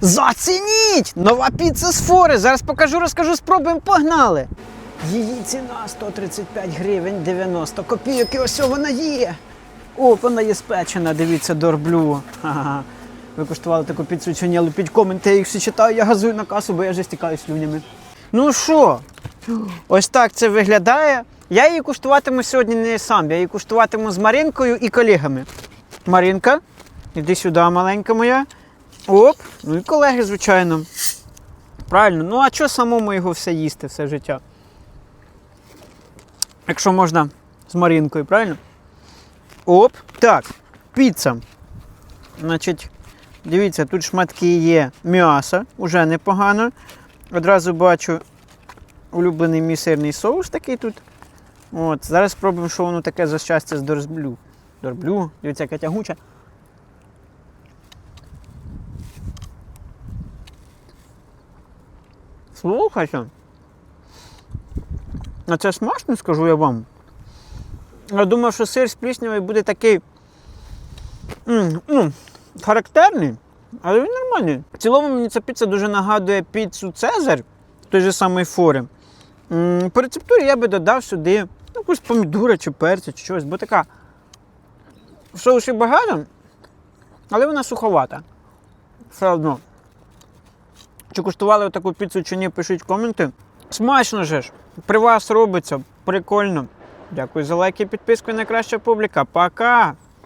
Зацініть! Нова піца з фори. Зараз покажу, розкажу, спробуємо, погнали. Її ціна 135 гривень 90 копійок. І ось вона є. О, вона є спечена, дивіться, дорблю. Ви куштували таку піцу чи ні? Лупіть коменти, я їх всі читаю, я газую на касу, бо я вже стікаю слюнями. Ну що, ось так це виглядає. Я її куштуватиму сьогодні не сам, я її куштуватиму з Маринкою і колегами. Маринка, іди сюди, маленька моя. Оп, ну і колеги, звичайно. Правильно, ну а чого самому його все їсти, все життя? Якщо можна з Маринкою, правильно? Оп. Так, піца. Значить, дивіться, тут шматки є м'яса, уже непогано. Одразу бачу улюблений мій сирний соус такий тут. От, зараз спробуємо, що воно таке за щастя з дорблю. Дорблю, дивіться, яка тягуча. Слухайте. А це смачно, скажу я вам. Я думав, що сир з пліснявою буде такий ну, характерний, але він нормальний. В цілому мені ця піца дуже нагадує піцу Цезар, той же самий фори. По рецептурі я би додав сюди ну, якусь помідора чи перця, чи щось, бо така соусів багато, але вона суховата. Все одно. Чи куштували таку піцу чи ні, пишіть коменти. Смачно же ж. При вас робиться. Прикольно. Дякую за лайки підписку найкраща публіка. Пока!